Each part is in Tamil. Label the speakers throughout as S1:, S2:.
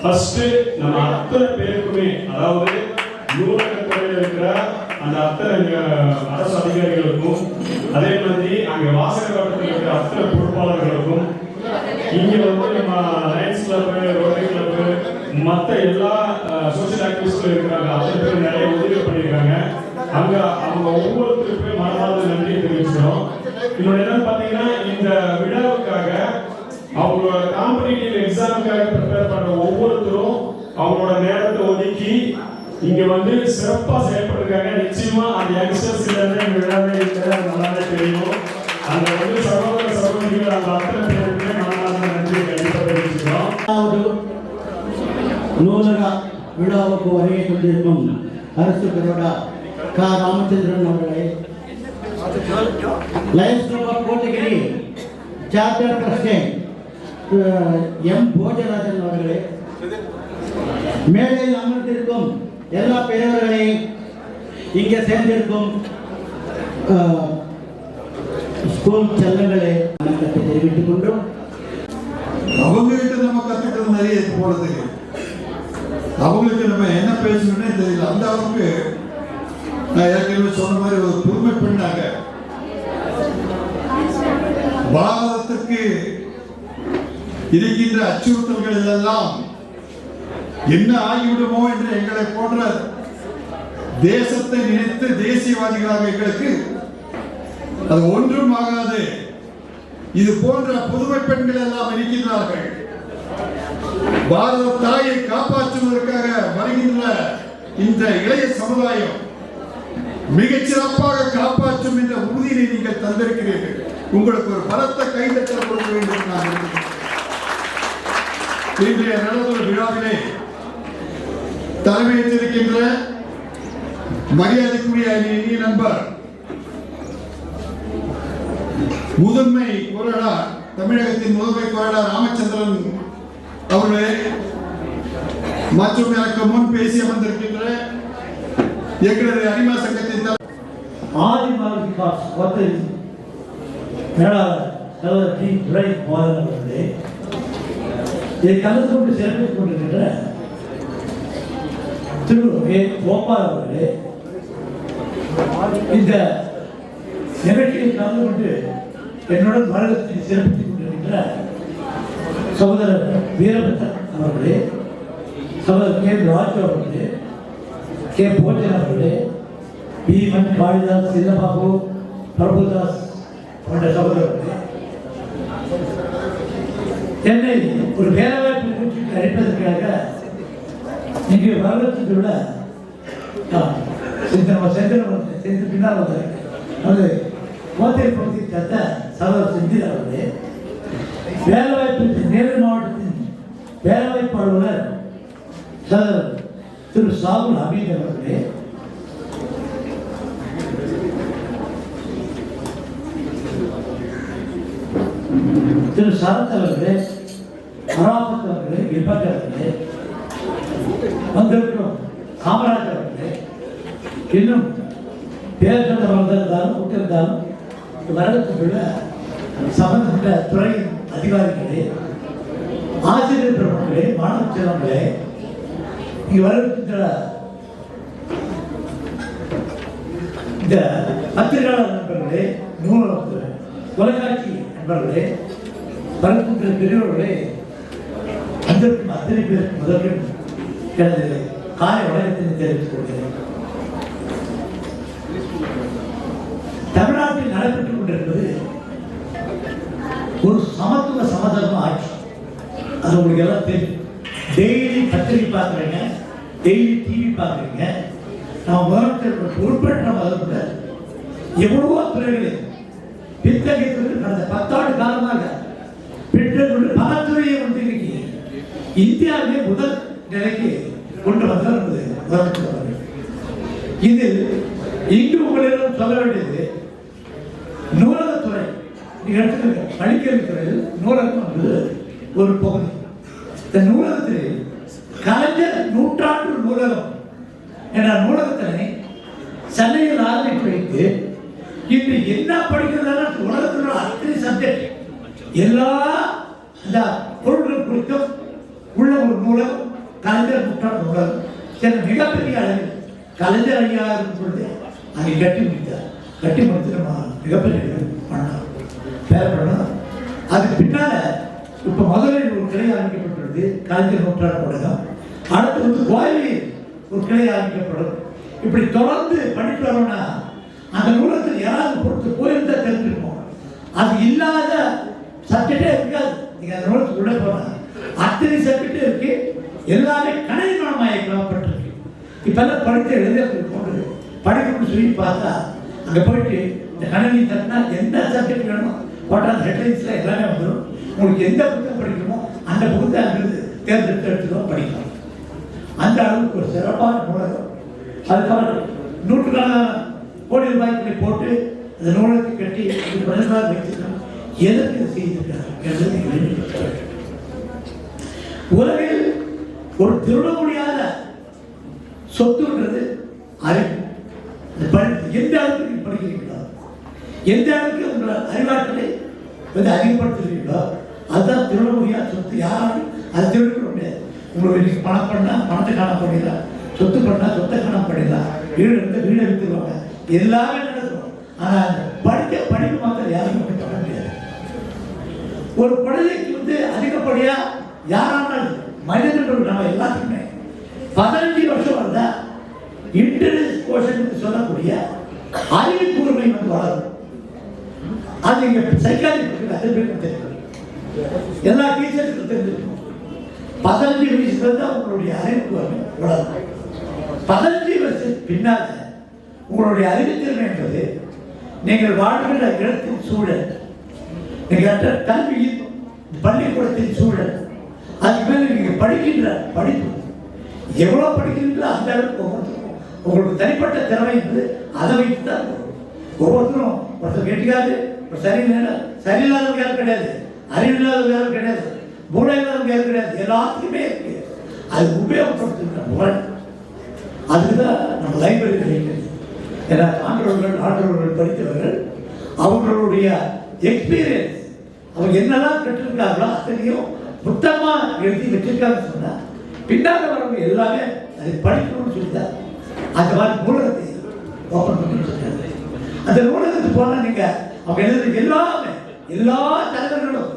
S1: ஃபர்ஸ்ட் நம்ம அத்தனை பேருக்குமே அதாவது நூலகத்துறையில் இருக்கிற அந்த அத்தனை அரசு அதிகாரிகளுக்கும் அதே மாதிரி அங்க வாசக வட்டத்தில் இருக்கிற அத்தனை பொறுப்பாளர்களுக்கும் இங்க வந்து நம்ம லயன்ஸ் கிளப் ரோட்டரி கிளப் மற்ற எல்லா சோசியல் ஆக்டிவிஸ்ட்ல இருக்கிறாங்க அத்தனை பேர் நிறைய உதவி பண்ணியிருக்காங்க. அங்க அவங்க ஒவ்வொருத்தருக்குமே மனமார்ந்த நன்றியை தெரிவிச்சிடும் இன்னொன்று என்னன்னு பார்த்தீங்கன்னா இந்த விழாவுக்காக அவங்களோட காம்படிட்டிவ் எக்ஸாமுக்காக ப்ரிப்பேர் பண்ற ஒவ்வொருத்தரும் அவங்களோட நேரத்தை ஒதுக்கி இங்க வந்து சிறப்பா செயல்பட்டிருக்காங்க. நிச்சயமா அந்த யங்ஸ்டர்ஸ் இல்லைன்னா இந்த விழாவே இல்லை அது நல்லாவே தெரியும். அந்த வந்து சகோதர சகோதரிகள் அந்த அத்தனை பேருக்குமே மனமார்ந்த நன்றியை கண்டிப்பா தெரிவிச்சுக்கிறோம்.
S2: இரண்டாவது நூலக விழாவுக்கு வருகை கொண்டிருக்கும் அரசு பெரோடா க. ராமச்சந்திரன் அவர்களே Lions club of Kotagiri charter president M. Bhojarajan அவர்களே. மேடையில் அமர்ந்திருக்கும் எல்லா பெரியவர்களையும் இங்கே சேர்ந்திருக்கும் ஸ்கூல் செல்லங்களே வணக்கத்தை தெரிவித்துக் கொண்டோம்
S3: அவங்ககிட்ட நம்ம கத்துக்கிறது நிறைய இருக்கு அவங்களுக்கு நம்ம என்ன பேசணும்னே தெரியல. அந்த அளவுக்கு நான் ஏற்கனவே சொன்ன மாதிரி ஒரு புதுமை பெண்ணாக பாரதத்துக்கு இருக்கின்ற அச்சுறுத்தல்கள் எல்லாம் என்ன ஆகிவிடுமோ என்று எங்களை போன்ற தேசத்தை நினைத்து தேசியவாதிகளாக எங்களுக்கு அது ஒன்றும் ஆகாது. இது போன்ற புதுமை பெண்கள் எல்லாம் இருக்கின்றார்கள். பாரத தாயை காப்பாற்றுவதற்காக வருகின்ற இந்த இளைய சமுதாயம் மிகச் சிறப்பாக காப்பாற்றும் என்ற உறுதியை நீங்கள் தந்திருக்கிறீர்கள். உங்களுக்கு ஒரு பலத்த கைதட்டல் கொடுக்க வேண்டும் நான் இன்றைய நடந்த விழாவிலே தலைமையேற்றிருக்கின்ற மரியாதைக்குரிய இனிய நண்பர் முதன்மை கொறடார் தமிழகத்தின் முதன்மை கொறடார் ராமச்சந்திரன் அவர்களே மற்றும் எனக்கு முன் பேசி அமர்ந்திருக்கின்ற எங்களது அனிமா சங்கத்தின் தலைவர்
S4: ஆதிமால் விகாஸ் கோத்தரி மேலாளர் தலைவர் டி துரை மோதன் அவர்களே இதை கலந்து கொண்டு சிறப்பித்துக் கொண்டிருக்கின்ற திரு கோபால் அவர்களே இந்த நிகழ்ச்சியை கலந்து கொண்டு என்னுடன் மரணத்தை சிறப்பித்துக் கொண்டிருக்கின்ற சகோதரர் வீரபத்ரன் அவர்களே சகோதரர் கே. ராஜு அவர்களே கே. போஜன் அவர்களே பீமன் காளிதாஸ் சின்னபாபு பிரபுதாஸ் போன்ற சகோதரர்களே என்னை ஒரு பேரவாய்ப்பு நிகழ்ச்சிக்கு அழைப்பதற்காக இங்கே வருவதற்கு விட நம்ம செந்தில் சென்று பின்னால் வந்தார் அது கோத்தை பகுதியை தந்த சகோதரர் செந்தில் அவர்களே வேலைவாய்ப்பு நேரு மாவட்டத்தின் வேலைவாய்ப்பு அலுவலர் சகோதரர் திரு சாகுல் அமீத் அவர்களே திரு சரத் அவர்களே அராபத் அவர்களே விபத் அவர்களே வந்திருக்கிறோம் காமராஜர் அவர்களே இன்னும் தேர்தல் வந்திருந்தாலும் விட்டிருந்தாலும் வருடத்துக்குள்ள சம்பந்தப்பட்ட துறையின் அதிகாரிகளே ஆசிரியர் பெருமக்களே மாணவ செல்வங்களே இங்கு வருகின்ற இந்த பத்திரிகையாளர் நண்பர்களே நூலகத்தில் தொலைக்காட்சி நண்பர்களே வருகின்ற பெரியவர்களே வந்திருக்கும் அத்தனை பேர் முதலில் எனது காலை வணக்கத்தினை தெரிவித்துக் கொள்கிறேன். தமிழ்நாட்டில் நடைபெற்றுக் கொண்டிருப்பது ஒரு சமத்துவ சமதர்ம ஆட்சி. அது உங்களுக்கு எல்லாம் தெரியும். டெய்லி பத்திரிகை பார்க்குறீங்க டெய்லி டிவி பார்க்குறீங்க. நம்ம முதலமைச்சர் பொறுப்பேற்ற முதல்ல எவ்வளவோ துறைகளில் பின்தங்கிய கடந்த பத்தாண்டு காலமாக பெற்றோர்கள் பல துறையை வந்து இந்தியாவிலே முதல் நிலைக்கு கொண்டு வந்தார் என்பது முதலமைச்சர் இதில் இங்கு உங்களிடம் சொல்ல வேண்டியது நூலகத்துறை நீங்கள் எடுத்துக்கங்க பள்ளிக்கல்வி துறையில் நூலகம் என்பது ஒரு பகுதி. இந்த நூலகத்தில் கலைஞர் நூற்றாண்டு நூலகம் என்ற நூலகத்தினை சென்னையில் ஆரம்பித்து வைத்து இன்று என்ன படிக்கிறதால உலகத்தில் அத்தனை சப்ஜெக்ட் எல்லா இந்த பொருட்கள் குறித்தும் உள்ள ஒரு மூலம் கலைஞர் புத்தாண்டு நூலகம் சில மிகப்பெரிய அளவில் கலைஞர் ஐயா பொழுது அங்கே கட்டி முடித்தார் கட்டி முடித்து மிகப்பெரிய பண்ணார் பேர் பண்ணோம் அதுக்கு பின்னால் இப்போ மதுரையில் ஒரு கிளை ஆரம்பிக்கப்பட்டுள்ளது கலைஞர் நூற்றாண்டு ஊடகம் அடுத்து வந்து கோயிலில் ஒரு கிளை ஆரம்பிக்கப்படும் இப்படி தொடர்ந்து பண்ணிட்டு வரோம்னா அந்த நூலகத்தில் யாராவது பொறுத்து போயிருந்தா தெரிஞ்சிருக்கோம். அது இல்லாத சப்ஜெக்டே இருக்காது. நீங்கள் அந்த நூலகத்துக்குள்ளே போனால் அத்தனை சப்ஜெக்டே இருக்கு. எல்லாமே கணிதமயமாக்கப்பட்டிருக்கு இப்பெல்லாம் படித்த எழுதி போட்டு படிக்கணும்னு சொல்லி பார்த்தா அங்கே போயிட்டு இந்த கணினி தட்டினா எந்த சப்ஜெக்ட் வேணுமோ போட்டால் ஹெட்லைன்ஸில் எல்லாமே வந்துடும் உங்களுக்கு எந்த புத்தகம் படிக்கணுமோ அந்த புத்தகம் அங்கிருந்து தேர்ந்தெடுத்து எடுத்துக்கோ படிக்கலாம். அந்த அளவுக்கு ஒரு சிறப்பான நூலகம். அதுக்கப்புறம் நூற்றுக்கான கோடி ரூபாய்க்கு போட்டு அந்த நூலகத்தை கட்டி பிரதமராக வைத்திருக்காங்க. எதற்கு இதை செய்திருக்கிறார் உலகில் ஒரு திருட முடியாத சொத்துன்றது அறிவு. எந்த அளவுக்கு நீங்கள் எந்த அளவுக்கு உங்கள் அறிவாற்றலை வந்து அதிகப்படுத்துகிறீங்களோ அதுதான் திருட முடியாத சொத்து. யாராலும் அதை திருட முடியாது. உங்களுக்கு இன்னைக்கு பணம் பண்ணால் பணத்தை காண பண்ணிடலாம் சொத்து பண்ணால் சொத்தை காண பண்ணிடலாம் வீடு இருந்தால் வீடு எடுத்துருவாங்க எல்லாமே நடக்கும் ஆனால் படிக்க படிப்பு மாத்திரம் யாருமே பண்ண முடியாது. ஒரு குழந்தைக்கு வந்து அதிகப்படியாக யாரானால் மனிதர்கள் நம்ம எல்லாத்துக்குமே பதினஞ்சு வருஷம் வந்தா இன்டெலிஜென்ஸ் கோஷன் சொல்லக்கூடிய அறிவு கூர்மை வந்து வளரும். அது இங்க சைக்காலஜி அது பேருக்கு தெரியும்? எல்லா டீச்சர்ஸ்க்கும் தெரிஞ்சிருக்கும். பதினஞ்சு வயசுல தான் உங்களுடைய அறிவு கூர்மை வளரும். பதினஞ்சு வருஷத்துக்கு பின்னால உங்களுடைய அறிவுத்திறன் என்பது நீங்கள் வாழ்கிற இடத்தின் சூழல். நீங்கள் கல்வியின் பள்ளிக்கூடத்தின் சூழல். அதுக்கு மேலே நீங்கள் படிக்கின்ற படிப்பு எவ்வளோ படிக்கிறீங்களோ அந்த அளவுக்கு ஒவ்வொருத்தரும் உங்களுக்கு தனிப்பட்ட திறமை என்பது அதை வைத்து தான் ஒவ்வொருத்தரும் ஒருத்தர் கெட்டிக்காது ஒரு சரியில்லை சரியில்லாதவங்க யாரும் கிடையாது. அறிவில்லாதவங்க யாரும் கிடையாது. மூளை இல்லாதவங்க யாரும் கிடையாது. எல்லாத்துக்குமே இருக்கு. அது உபயோகப்படுத்துகிற முறை. அதுதான் நம்ம லைப்ரரி கிடைக்கிறது. ஏன்னா ஆண்டவர்கள் ஆண்டவர்கள் படித்தவர்கள் அவர்களுடைய எக்ஸ்பீரியன்ஸ் அவங்க என்னெல்லாம் கற்றுருக்காங்களோ அத்தனையும் புத்தகமா எழுதி வச்சிருக்காங்கன்னு சொன்னா பின்னால வரவங்க எல்லாமே அதை படிக்கணும்னு சொல்லிட்டார். அந்த மாதிரி நூலகத்தை ஓப்பன் பண்ணி வச்சிருக்காங்க அந்த நூலகத்துக்கு போனா நீங்க அவங்க எழுதுறது எல்லாமே எல்லா தலைவர்களும்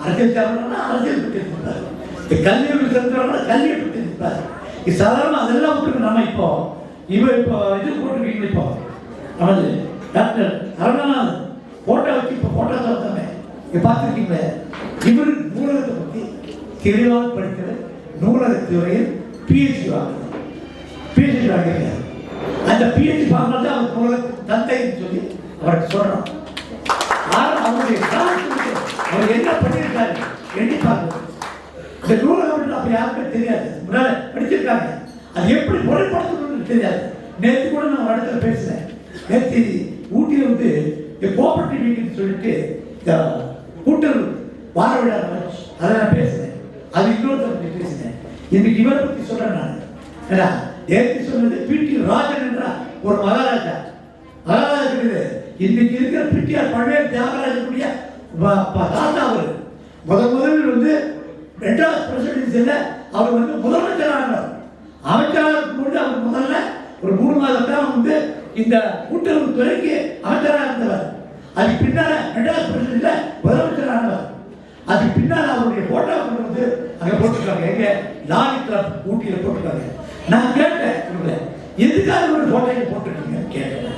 S4: அரசியல் தலைவர்கள்னா அரசியல் பற்றி இருப்பார் இந்த கல்வியை சிறந்தவர்களா கல்வியை பற்றி இருப்பார் இது சாதாரண அதெல்லாம் விட்டுருக்கு நம்ம இப்போ இவ இப்போ இது போட்டிருக்கீங்க இப்போ. நமது டாக்டர் அருணாநாதன் போட்டோ வச்சு இப்போ போட்டோ தரத்தானே இங்கே பார்த்துருக்கீங்களே? இவர் நூலகத்தை தெளிவாக படித்தவர் நூலகத்துறையில் பிஹெச்டி வாங்கினார் பிஹெச்டி வாங்கியிருக்காரு. அந்த பிஹெச்டி வாங்கினது அவர் நூலக தந்தைன்னு சொல்லி அவருக்கு சொல்றோம். ஆனா அவருடைய காலத்துக்கு அவர் என்ன பண்ணியிருக்காரு எண்ணி பார்க்கணும். இந்த நூலகம் அப்ப யாருக்கும் தெரியாது. முன்னால படிச்சிருக்காங்க. அது எப்படி முறைப்படுத்தணும்னு தெரியாது. நேற்று கூட நான் ஒரு இடத்துல பேசுறேன் நேற்று ஊட்டியில் வந்து கோஆபரேட்டிவ் மீட்டிங் சொல்லிட்டு இந்த கூட்டல் வார விழா அதை நான் பேசுறேன் அது இன்னொருத்தர் பற்றி பேசினேன். இன்னைக்கு இவரை பற்றி சொல்றேன் நான். ஏன்னா நேற்று சொன்னது பிடி ராஜன் என்ற? ஒரு மகாராஜா. மகாராஜா இருக்குது இன்னைக்கு இருக்கிற பிடிஆர் பழைய தியாகராஜனுடைய ப- தாத்தா அவர். முதல் முதலில் வந்து ரெண்டாவது பிரசிடென்சியில் அவர் வந்து முதலமைச்சரானார் அமைச்சராக இருக்கும்போது அவர் முதல்ல ஒரு மூணு மாதத்தான் வந்து இந்த கூட்டுறவு துறைக்கு அமைச்சராக இருந்தவர். அதுக்கு பின்னால ரெண்டாவது பிரசிடென்சியில் முதலமைச்சரானவர் அதுக்கு பின்னால் அவருடைய போட்டோ கொண்டு வந்து அங்க போட்டிருக்காங்க. எங்க? லாரி கிளப் ஊட்டியில போட்டிருக்காங்க. நான் கேட்டேன் இவங்களை எதுக்காக ஒரு போட்டோ போட்டிருக்கீங்க கேட்டேன்.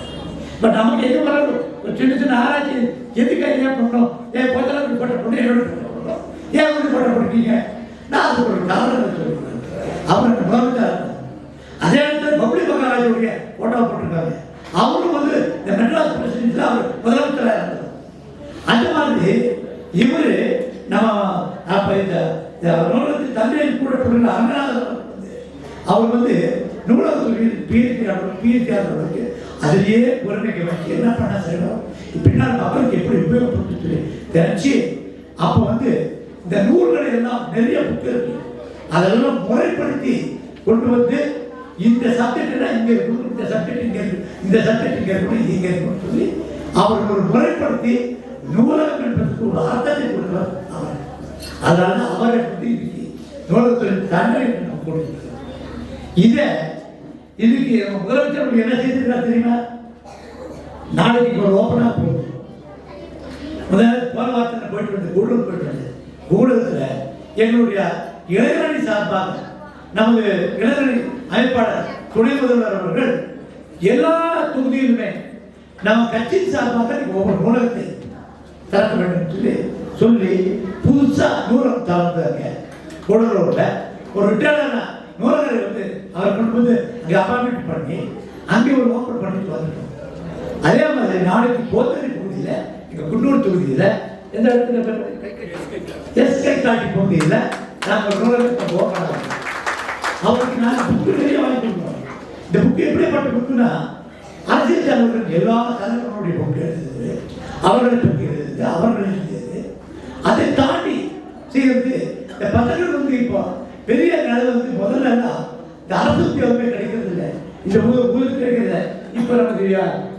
S4: பட் நமக்கு எது வரணும் ஒரு சின்ன சின்ன ஆராய்ச்சி எதுக்காக ஏன் பண்ணணும்? ஏன் போட்டோ போட்டோ பண்ணி ஏன் வந்து போட்டோ போட்டிருக்கீங்க நான் அதுக்கு ஒரு காரணம் சொல்லுவேன் அவர் முதலமைச்சர் அதே இடத்துல பப்ளி மகாராஜுடைய போட்டோ போட்டிருக்காங்க அவரும் வந்து இந்த மெட்ராஸ் பிரசிடென்ட்ல அவர் முதலமைச்சராக இருந்தார் அந்த மாதிரி இவரு நம்ம அப்ப இந்த இந்த நூலகத்தின் தந்தையில் கூட சொல்லுங்க அங்கநாதர் வந்து அவர் வந்து நூலகத்துறையில் பிஹெச்டி பிஹெச்டி ஆகிறவருக்கு அதிலேயே பொறுமைக்கு வச்சு என்ன பண்ண செய்யணும் பின்னால் மக்களுக்கு எப்படி உபயோகப்பட்டு சொல்லி தெரிஞ்சு அப்போ வந்து இந்த நூல்களை எல்லாம் நிறைய புக்கு இருக்கு அதெல்லாம் முறைப்படுத்தி கொண்டு வந்து இந்த சப்ஜெக்ட்னா இங்கே இருக்கணும் இந்த சப்ஜெக்ட் இங்கே இருக்கு. இந்த சப்ஜெக்ட் இங்கே இருக்கணும் இது இங்க இருக்கணும்னு சொல்லி அவர் ஒரு முறைப்படுத்தி நூலகம் என்பதற்கு ஒரு அர்த்தத்தை கொடுக்கிறார் அவர். அதனால அவரை பற்றி இன்னைக்கு நூலகத்துறை தண்டனை நம்ம கொடுக்கிறோம் இதை இதுக்கு முதலமைச்சர் என்ன செய்திருக்காரு தெரியுமா? நாளைக்கு ஒரு ஓப்பனாக போகுது. முதல்ல போன வார்த்தை போயிட்டு வந்து கூடலூர் போயிட்டு வந்து கூடலத்தில் எங்களுடைய இளைஞரணி சார்பாக நமது இளைஞரணி அமைப்பாளர் துணை முதல்வர் அவர்கள் எல்லா தொகுதியிலுமே நம்ம கட்சியின் சார்பாக ஒவ்வொரு நூலகத்தை திறக்க வேண்டும் சொல்லி சொல்லி புதுசா நூலகம் திறந்தாங்க கூடலூர்ல ஒரு ரிட்டையர்டான நூலகரை வந்து அவர் கொண்டு வந்து அங்கே அப்பாயின்மெண்ட் பண்ணி அங்கே ஒரு ஓப்பன் பண்ணிட்டு வந்துட்டோம். அதே மாதிரி நாளைக்கு கோத்தரி பகுதியில் எங்கள் குன்னூர் தொகுதியில் எந்த இடத்துல எஸ்கை காட்டி பகுதியில் நாங்கள் நூலகத்தை ஓப்பன் ஆகும் அவருக்கு நாங்கள் புக்கு நிறைய வாங்கி கொடுக்குறோம் இந்த புக்கு எப்படிப்பட்ட புக்குனா அரசியல் தலைவர்கள் எல்லா தலைவர்களுடைய புக்கு எழுதுது அவர்களை புக்கு எழுதுது அவர்கள் எழுதியது அதை தாண்டி செய்யறது இந்த பசங்கள் வந்து இப்போ பெரிய நிலவு வந்து முதல்ல எல்லாம் இந்த அரசு உத்தியோகமே கிடைக்கிறது இல்லை. இந்த ஊர் ஊருக்கு கிடைக்கிறது இப்போ நமக்கு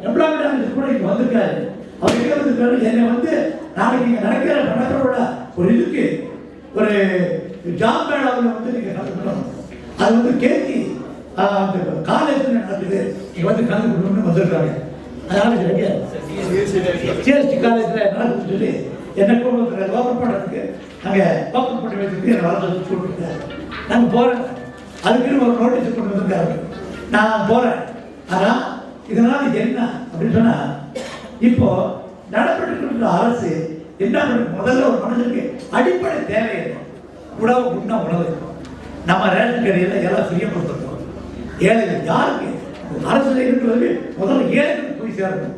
S4: எம்ப்ளாய்மெண்ட் ஆஃபீஸ் கூட இங்கே வந்திருக்காரு. அவர் எங்கே வந்திருக்காரு என்னை வந்து நாளைக்கு இங்கே நடக்கிற நடக்கிறோட ஒரு இதுக்கு ஒரு ஜாப் மேளாவில் வந்து நீங்கள் நடக்கணும் அது வந்து கேட்கி அந்த காலேஜில் நடக்குது இங்கே வந்து கலந்துக்கணும்னு வந்துடுறாங்க. அதனால சரிங்க சிஎஸ்டி காலேஜில் நடக்குதுன்னு சொல்லி என்ன கொண்டு வந்து ஓப்பன் பண்ணுறதுக்கு அங்கே ஓப்பன் பண்ணி வச்சுட்டு என்னை வர சொல்லி நாங்கள் போகிறேன் அதுக்குன்னு ஒரு நோட்டீஸ் கொண்டு வந்திருக்காரு. நான் போகிறேன் ஆனால் இதனால் என்ன அப்படின்னு சொன்னால் இப்போ நடப்பட்டு அரசு என்ன முதல்ல ஒரு மனுஷனுக்கு அடிப்படை தேவை என்ன உணவு உண்ண உணவு. நம்ம ரேஷன் கடையில் எல்லாம் ஃப்ரீயாக கொடுத்துருக்கோம். ஏழைகள் யாருக்கு? அரசு இருக்கிறது முதல்ல ஏழைகளுக்கு போய் சேரணும்.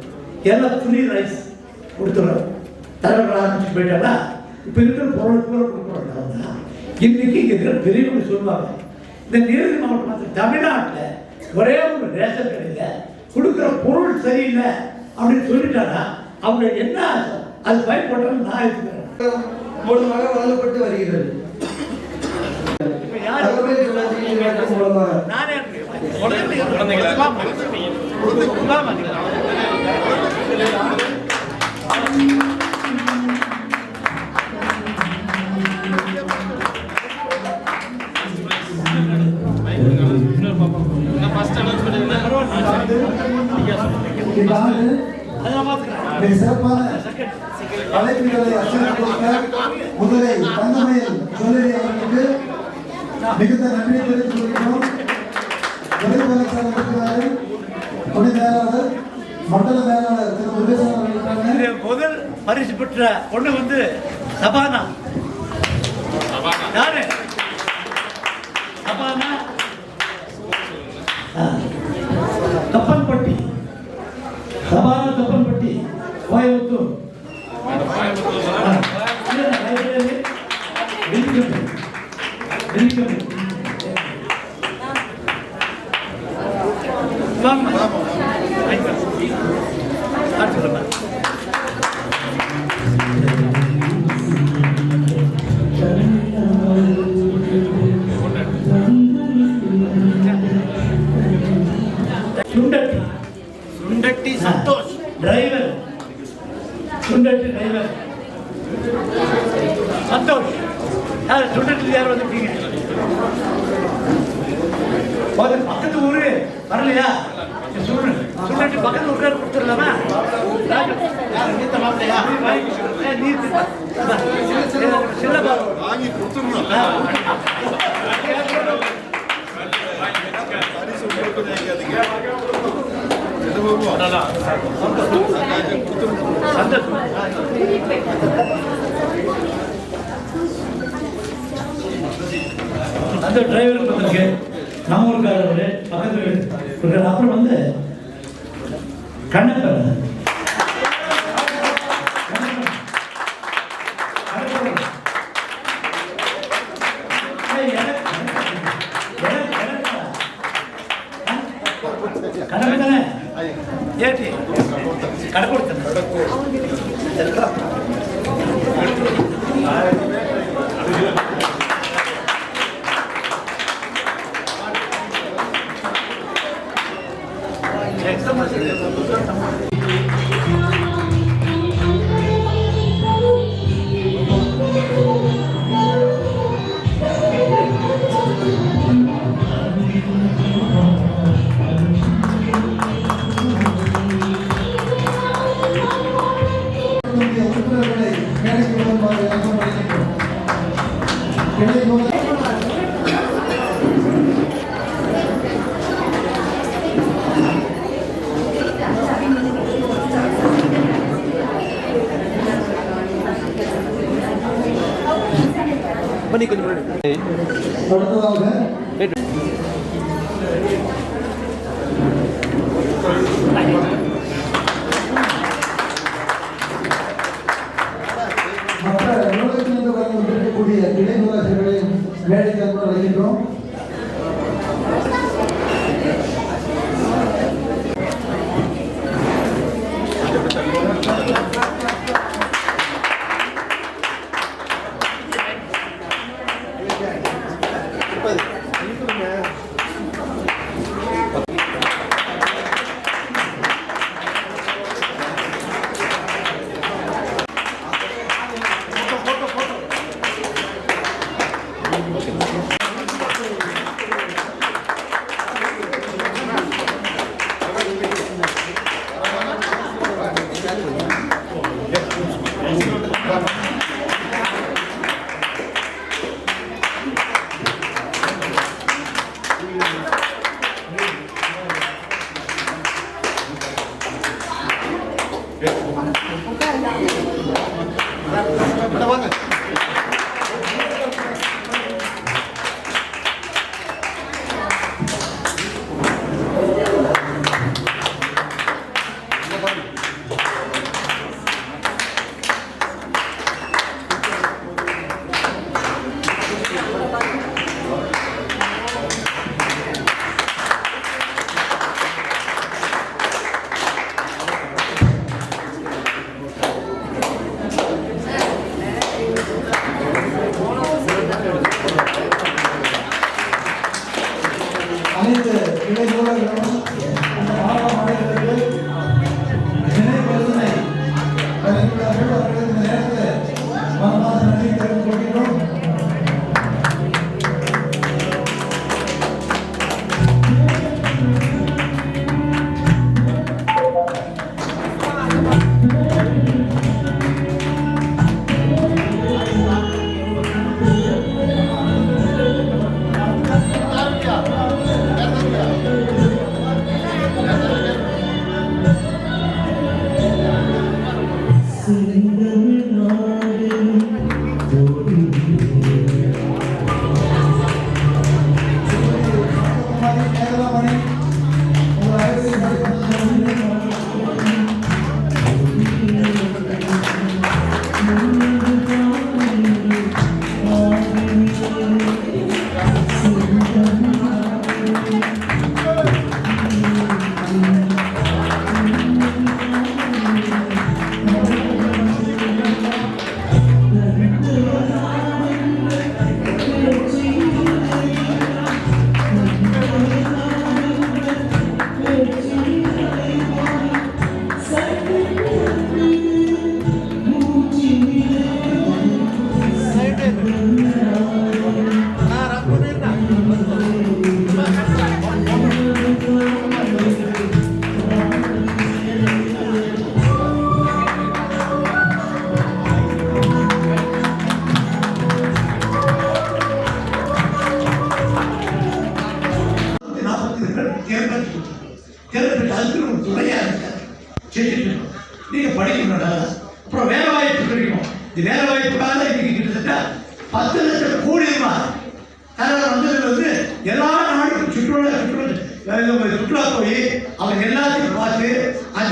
S4: எல்லாம் ஃப்ரீ ரைஸ் கொடுத்துறோம் தலைவர்கள் ஆரம்பிச்சு போயிட்டாங்கன்னா இப்போ இருக்கிற பொருள் கூட கொடுக்குறோம்னா இன்னைக்கு இங்கே இருக்கிற பெரியவங்க சொல்லுவாங்க இந்த நீலகிரி மாவட்டம் தமிழ்நாட்டில் ஒரே ஒரு ரேஷன் கடையில் கொடுக்குற பொருள் சரியில்லை அப்படின்னு சொல்லிட்டாங்கன்னா அவங்க என்ன அது பயப்படுறேன்னு நான் இருக்கிறேன்
S5: மூலமாக வழங்கப்பட்டு வருகிறது. மூலமாக சிறப்பான அழைப்புகளை அச்சனை கொடுத்த முதலை தங்கமயில் சொல்லி அவர்களுக்கு மிகுந்த நன்றி தெரிவித்துக் கொள்கிறோம் தொழில்நுட்ப இருக்கிறார்கள் துணை மேலாளர் மண்டல மேலாளர் திரு முருகேசன்
S4: முதல் பரிசு பெற்ற பொண்ணு வந்து சபானா. யாரு? சபானா? ஆ. Thappanpatti Shabana Thappanpatti Coimbatore. Sundatti
S6: Santhosh.
S4: Driver Sundatti driver Santhosh. யார் சுண்டட்டி யார் வந்துருக்கீங்க போது பக்கத்து ஊரு. வரலையா? சுண்டட்டி பக்கத்து ஊருக்கார கொடுத்துடலாமா?
S3: வாங்கி கொடுத்துடணும். பரிசு
S4: சந்தோஷம் அந்த டிரைவர் வந்திருக்கு நம்ம ஊருக்காரர் பக்கத்து வீடு இருக்காரு. அப்புறம்
S5: மேடைக்கு அன்புடன்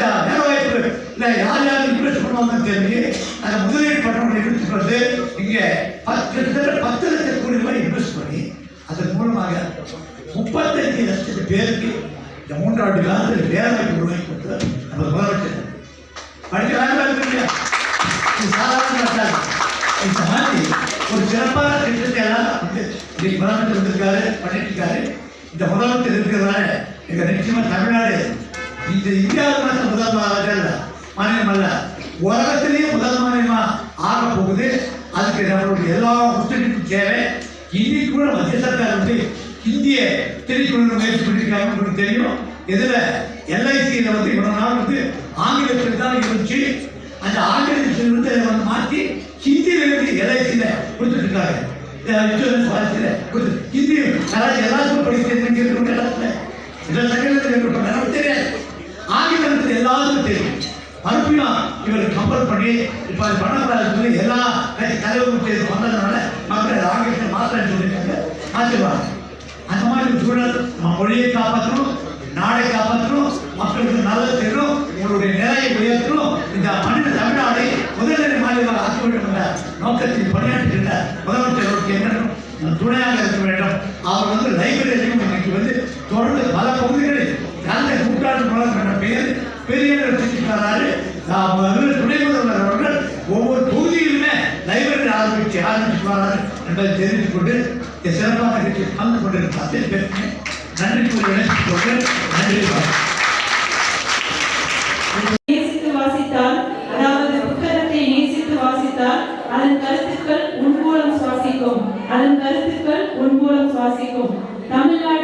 S4: அந்த வேலை இல்லை யார் யார் இன்வெஸ்ட் பண்ணுவாங்கன்னு தெரிஞ்சு அந்த முதலீடு பண்ணுறவங்க எடுத்துட்டு பண்ணுறது இங்கே பத்து கிட்டத்தட்ட பத்து லட்சம் கோடி ரூபாய் இன்வெஸ்ட் பண்ணி அதன் மூலமாக முப்பத்தஞ்சு லட்சம் பேருக்கு இந்த மூன்றாண்டு காலத்தில் வேலை வாய்ப்பு உருவாக்கி கொடுத்து நம்ம முதலமைச்சர். படிக்க வேலை சாதாரண இந்த மாதிரி ஒரு சிறப்பான திட்டத்தை எல்லாம் வந்து இன்னைக்கு முதலமைச்சர் வந்திருக்காரு பண்ணிட்டு இருக்காரு. இந்த முதலமைச்சர் இருக்கிறதால எங்க தமிழ்நாடு இந்த இந்தியாவில் மட்டும் முதல் மாநிலம் மாநிலம் அல்ல. உலகத்திலேயே முதல் மாநிலமா ஆக போகுது அதுக்கு நம்மளுடைய எல்லா ஒத்துழைப்பும் தேவை. இன்னைக்கு கூட மத்திய சர்க்கார் வந்து இந்திய திரைக்குழு முயற்சி பண்ணியிருக்காங்க உங்களுக்கு தெரியும். இதில் எல்ஐசியில் வந்து இவ்வளோ நாள் வந்து ஆங்கிலத்தில் தான் இருந்துச்சு. அந்த ஆங்கிலத்தில் வந்து வந்து மாற்றி ஹிந்தியில் இருந்து எல்ஐசியில் கொடுத்துட்ருக்காங்க. இன்சூரன்ஸ் பாலிசியில் கொடுத்து ஹிந்தி யாராவது எல்லாருக்கும் படிக்கிறது எல்லாத்துல இந்த சங்கத்தில் தெரியாது. ஆங்கிலத்தில் எல்லாத்துக்கும் தெரியும். மறுபடியும் இவர் கம்பல் பண்ணி இப்போ அது பண்ணக்கூடாதுன்னு சொல்லி எல்லா தலைவரும் செய்து வந்ததுனால மக்கள் ஆங்கிலத்தில் மாத்திரம் சொல்லியிருக்காங்க. மாற்றிடுவாங்க அந்த மாதிரி சூழல் நம்ம மொழியை காப்பாற்றணும் நாடை காப்பாற்றணும் மக்களுக்கு நல்லது செய்யணும் உங்களுடைய நிலையை உயர்த்தணும். இந்த மண்ணின் தமிழ்நாடை முதல்நிலை மாநிலமாக ஆக்க வேண்டும் என்ற நோக்கத்தில் பணியாற்றுகின்ற முதலமைச்சர்களுக்கு என்ன துணையாக இருக்க வேண்டும். அவர் வந்து லைப்ரரியும் இன்னைக்கு வந்து தொடர்ந்து பல பகுதிகளில் நல்ல கூட்டாளி மூலம் என்ற பெயர் பெரிய வச்சிருக்கிறாரு துணை முதல்வர் அவர்கள் ஒவ்வொரு தொகுதியிலுமே லைப்ரரி ஆரம்பித்து ஆரம்பிச்சு என்பதை தெரிந்து கொண்டு சிறப்பாக இருக்கு நிகழ்ச்சியில் கலந்து கொண்டிருக்கிற நன்றி கூறி கொண்டு நன்றி வணக்கம்.
S7: வாசித்தால் அதாவது புத்தகத்தை நேசித்து வாசித்தால் அதன் கருத்துக்கள் உன் மூலம் சுவாசிக்கும். அதன் கருத்துக்கள் உன் மூலம் சுவாசிக்கும். தமிழ்நாடு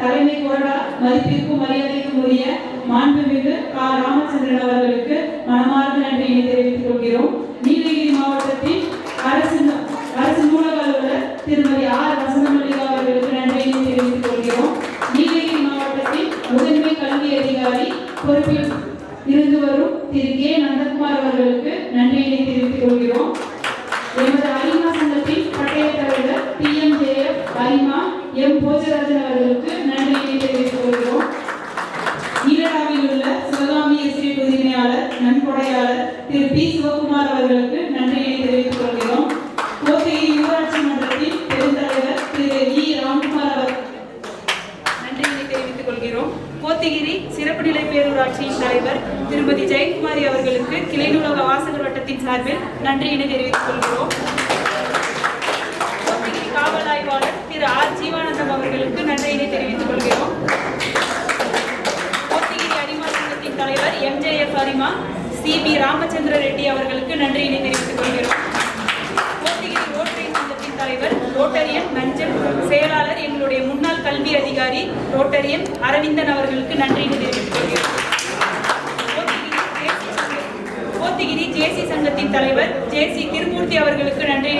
S7: தலைமை கொறடா மதிப்பிற்கும் மரியாதைக்கும் உரிய மாண்புமிகு கா. ராமச்சந்திரன் அவர்களுக்கு மனமார்ந்த நன்றியை தெரிவித்துக் கொள்கிறோம் நீலகிரி மாவட்டத்தின் அரசு நூ- அரசு நூலக அலுவலர் திருமதி ஆர் வசந்தமல்லிகா அவர்களுக்கு நன்றியை தெரிவித்துக் கொள்கிறோம் நீலகிரி மாவட்டத்தின் முதன்மை கல்வி அதிகாரி பொறுப்பில் இருந்து வரும் திரு கே நந்தகுமார் அவர்களுக்கு நன்றியினை தெரிவித்துக் கொள்கிறோம் எமது அரிமா சங்கத்தின் பட்டய தலைவர் பி எம் ஜேஎஃப் அரிமா எம் போஜராஜன் அவர்களுக்கு நன்றியினை தெரிவித்துக் கொள்கிறோம் ஈரடாவில் உள்ள சிவகாமி எஸ்டேட் உரிமையாளர் நன்கொடையாளர் திரு பி சிவகுமார் அவர்களுக்கு நன்றியினை தெரிவித்துக் கொள்கிறோம் கோத்தகிரி ஊராட்சி மன்றத்தின் பெருந்தலைவர் திரு இ ராம்குமார் அவர் நன்றியினை தெரிவித்துக் கொள்கிறோம் கோத்தகிரி சிறப்பு நிலை பேரூராட்சியின் தலைவர் திருமதி ஜெயக்குமாரி அவர்களுக்கு கிளை நூலக வாசகர் வட்டத்தின் சார்பில் நன்றியினை தெரிவித்துக் கொள்கிறோம் கோத்தகிரி காவல் ஆய்வாளர் திரு ஆர் ஜீவானந்தம் அவர்களுக்கு நன்றியினை தெரிவித்துக் கொள்கிறோம். கோத்தகிரி அரிமா சங்கத்தின் தலைவர் எம்ஜேஎஃப் அரிமா சி பி ராமச்சந்திர ரெட்டி அவர்களுக்கு நன்றியினை தெரிவித்துக் கொள்கிறோம். கோத்தகிரி ரோட்டரி சங்கத்தின் தலைவர் ரோட்டரியன் நஞ்சன் செயலாளர் எங்களுடைய முன்னாள் கல்வி அதிகாரி ரோட்டரியன் அரவிந்தன் அவர்களுக்கு நன்றியினை தெரிவித்துக் கொள்கிறோம். கோத்தகிரி ஜேசி சங்கத்தின் தலைவர் ஜேசி திருமூர்த்தி அவர்களுக்கு நன்றி